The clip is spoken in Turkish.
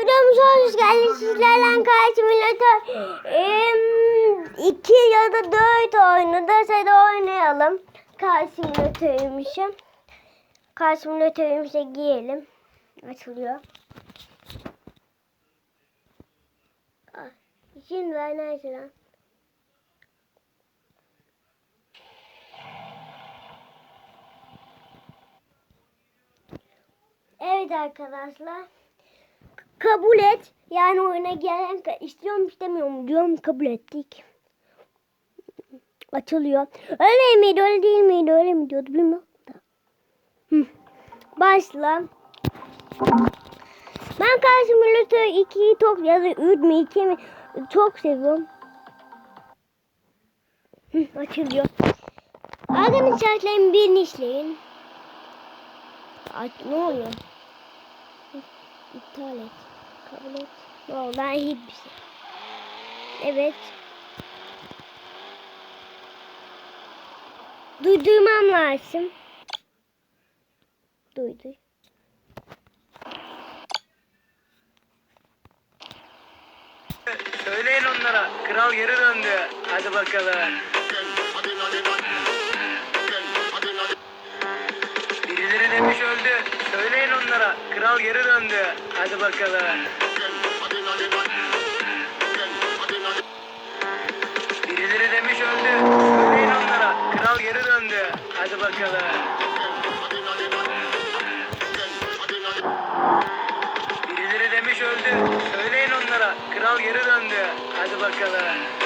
Videomuza hoş geldiniz. Sizlerle Kar Simulator 2 ya da 4 oyunu da size oynayalım. Kar Simulator'ımışım. Kar Simulator'ımıza girelim. Açılıyor. Ah, Şimdi ver nerede lan? Evet arkadaşlar. Kabul et. Yani oyuna gelen istiyorum istemiyorum diyorum kabul ettik. Açılıyor. Öyle miydi öyle değil miydi öyle mi diyordu bilmiyorum. Başla. Ben Car Simulator 2'yi çok ya da 3 mi 2 mi çok seviyorum. Hı, açılıyor. Arkadaşlarım birini işleyin. Ne oluyor? İptal et. Kabul et. No, ben hiçbir şey. Evet. Duydurmam lazım. Duydu. Söyleyin onlara. Kral geri döndü. Hadi bakalım. Kral geri döndü. Hadi bakalım. Birileri demiş öldü. Söyleyin onlara. Kral geri döndü. Hadi bakalım. Birileri demiş öldü. Söyleyin onlara. Kral geri döndü. Hadi bakalım.